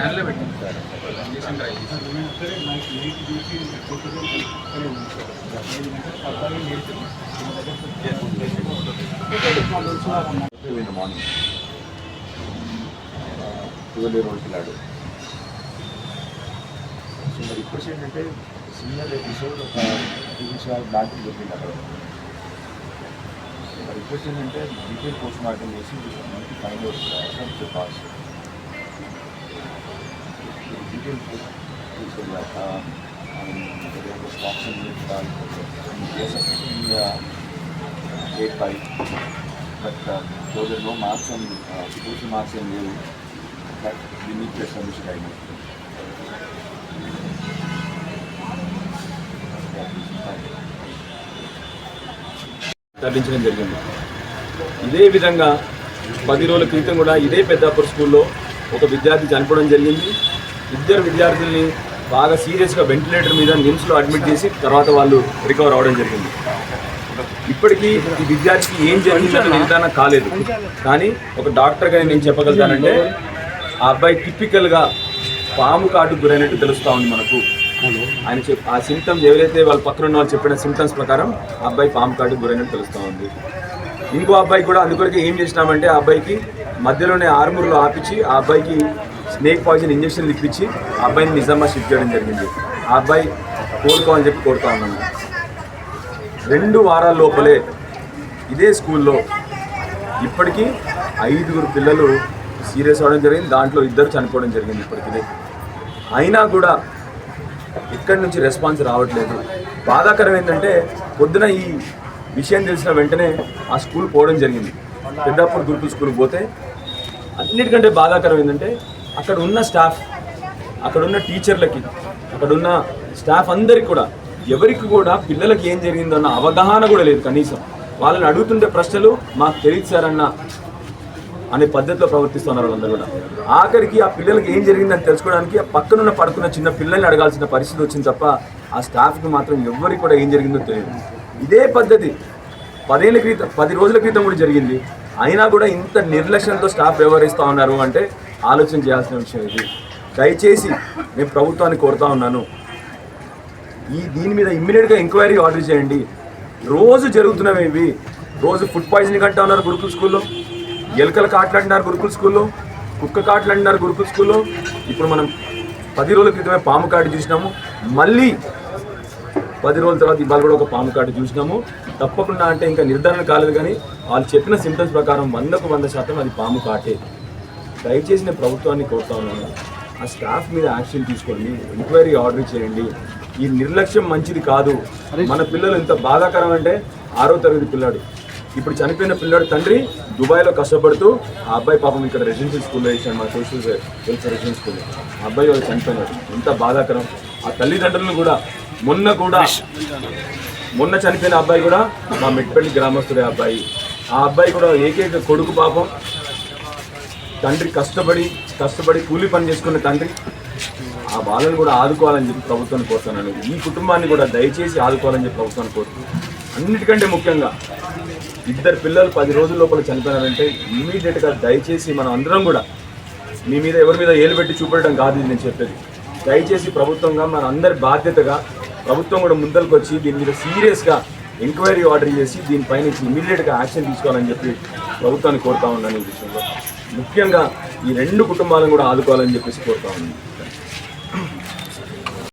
క్యాన్లో పెట్టింది sir. Injection try చేసి. Twelve year old so మరి రిక్వెస్ట్ ఏంటంటే సిమిలర్ ఎపిసోడ్ ఒక టీవీ వీక్స్ బ్యాక్ దొరికింది అక్కడ మరి రిక్వెస్ట్ ఏంటంటే డీటెయిల్ పోస్ట్ మార్టం చేసి మనకి ఫైండ్ అవుట్ చెప్పాల్సి eight by but marks marks ఏం లేవు బట్ నీడ్ టు ఎస్టాబ్లిష్ తరలించడం జరిగింది. ఇదే విధంగా పది రోజుల క్రితం కూడా ఇదే పెద్దాపూర్ స్కూల్లో ఒక విద్యార్థి చనిపోవడం జరిగింది. ఇద్దరు విద్యార్థుల్ని బాగా సీరియస్గా వెంటిలేటర్ మీద నిమ్స్లో అడ్మిట్ చేసి తర్వాత వాళ్ళు రికవర్ అవడం జరిగింది. ఇప్పటికీ ఈ విద్యార్థికి ఏం జరిగిందని నిర్ధారణ కాలేదు. కానీ ఒక డాక్టర్గా నేను చెప్పగలుగుతానంటే ఆ అబ్బాయి టిపికల్గా పాము కాటు గురైనట్టు తెలుస్తూ ఉంది మనకు. ఆయన చెప్ ఆ సిమ్టమ్స్ ఎవరైతే వాళ్ళ పక్కన ఉన్న వాళ్ళు చెప్పిన సిమ్టమ్స్ ప్రకారం ఆ అబ్బాయి పాము కాటు గురైనట్టు తెలుస్తూ ఉంది. ఇంకో అబ్బాయి కూడా అందుకొరకు ఏం చేసినామంటే ఆ అబ్బాయికి మధ్యలోనే ఆర్మూర్లో ఆపించి ఆ అబ్బాయికి స్నేక్ పాయిజన్ ఇంజక్షన్ ఇప్పించి ఆ అబ్బాయిని నిజామాబాద్ షిఫ్ట్ చేయడం జరిగింది. ఆ అబ్బాయి కోరుకోవాలని చెప్పి కోరుతా ఉన్నాను. రెండు వారాల లోపలే ఇదే స్కూల్లో ఇప్పటికీ ఐదుగురు పిల్లలు సీరియస్ అవ్వడం జరిగింది. దాంట్లో ఇద్దరు చనిపోవడం జరిగింది ఇప్పటికీ. అయినా కూడా ఇక్కడి నుంచి రెస్పాన్స్ రావట్లేదు. బాధాకరం ఏంటంటే పొద్దున ఈ విషయం తెలిసిన వెంటనే ఆ స్కూల్ పోవడం జరిగింది. పెద్దాపూర్ గుర్తు స్కూల్కి పోతే అన్నిటికంటే బాధాకరం ఏంటంటే అక్కడ ఉన్న స్టాఫ్ అక్కడ ఉన్న టీచర్లకి అక్కడ ఉన్న స్టాఫ్ అందరికి కూడా ఎవరికి కూడా పిల్లలకి ఏం జరిగిందో అన్న అవగాహన కూడా లేదు కనీసం. వాళ్ళని అడుగుతుంటే ప్రశ్నలు మాకు తెలియదు సార్ అన్న అనే పద్ధతిలో ప్రవర్తిస్తున్నారు వాళ్ళందరూ కూడా. ఆఖరికి ఆ పిల్లలకి ఏం జరిగిందని తెలుసుకోవడానికి ఆ పక్కనున్న పడుకున్న చిన్న పిల్లల్ని అడగాల్సిన పరిస్థితి వచ్చింది తప్ప ఆ స్టాఫ్కి మాత్రం ఎవరికి కూడా ఏం జరిగిందో తెలియదు. ఇదే పద్ధతి పదేళ్ళ క్రితం పది రోజుల క్రితం కూడా జరిగింది. అయినా కూడా ఇంత నిర్లక్ష్యంతో స్టాఫ్ వ్యవహరిస్తూ ఉన్నారు అంటే ఆలోచన చేయాల్సిన విషయం ఇది. దయచేసి నేను ప్రభుత్వాన్ని కోరుతా ఉన్నాను. ఈ దీని మీద ఇమ్మీడియట్గా ఎంక్వైరీ ఆర్డర్ చేయండి. రోజు జరుగుతున్నవి ఇవి. రోజు ఫుడ్ పాయిజనింగ్ అంటా ఉన్నారు గురుకుల స్కూల్లో. ఎలుకల కాట్లాడినారు గురుకుల స్కూల్లో. కుక్క కాట్లాడినారు గురుకుల స్కూల్లో. ఇప్పుడు మనం పది రోజుల క్రితమే పాము కాటు చూసినాము. మళ్ళీ పది రోజుల తర్వాత ఇవాళ కూడా ఒక పాము కాటు చూసినాము. తప్పకుండా అంటే ఇంకా నిర్ధారణ కాలేదు కానీ వాళ్ళు చెప్పిన సిమ్టమ్స్ ప్రకారం వందకు వంద శాతం అది పాము కాటే. దయచేసి నేను ప్రభుత్వాన్ని కోరుతా ఉన్నాను ఆ స్టాఫ్ మీద యాక్షన్ తీసుకోండి ఎంక్వైరీ ఆర్డర్ చేయండి. ఈ నిర్లక్ష్యం మంచిది కాదు. మన పిల్లలు ఎంత బాధాకరం అంటే ఆరో తరగతి పిల్లాడు. ఇప్పుడు చనిపోయిన పిల్లాడు తండ్రి దుబాయ్లో కష్టపడుతూ ఆ అబ్బాయి పాపం ఇక్కడ రెసిడెన్షియల్ స్కూల్లో వేసాడు మా సోషల్ వెల్ఫేర్ రెసిడెన్షియల్ స్కూల్లో. ఆ అబ్బాయి వాళ్ళు చనిపోయినాడు. ఎంత బాధాకరం. ఆ తల్లిదండ్రులను కూడా మొన్న కూడా మొన్న చనిపోయిన అబ్బాయి కూడా మా మెట్పల్లి గ్రామస్తుడే అబ్బాయి. ఆ అబ్బాయి కూడా ఏకైక కొడుకు పాపం. తండ్రి కష్టపడి కష్టపడి కూలి పని చేసుకున్న తండ్రి ఆ వాళ్ళని కూడా ఆదుకోవాలని చెప్పి ప్రభుత్వాన్ని కోరుతున్నాను. ఈ కుటుంబాన్ని కూడా దయచేసి ఆదుకోవాలని చెప్పి ప్రభుత్వాన్ని కోరుతున్నాను. అన్నిటికంటే ముఖ్యంగా ఇద్దరు పిల్లలు పది రోజుల లోపల చనిపోయినారంటే ఇమీడియట్గా దయచేసి మనం అందరం కూడా మీ మీద ఎవరి మీద ఏలు పెట్టి చూపెట్టడం కాదు ఇది నేను చెప్పేది. దయచేసి ప్రభుత్వంగా మన అందరి బాధ్యతగా ప్రభుత్వం కూడా ముందరికి వచ్చి దీని మీద సీరియస్గా ఎంక్వైరీ ఆర్డర్ చేసి దీనిపైన ఇమీడియట్గా యాక్షన్ తీసుకోవాలని చెప్పి ప్రభుత్వాన్ని కోరుతా ఉన్నాను ఈ విషయంలో. ముఖ్యంగా ఈ రెండు కుటుంబాలను కూడా ఆదుకోవాలని చెప్పేసి కోరుతా ఉన్నాను.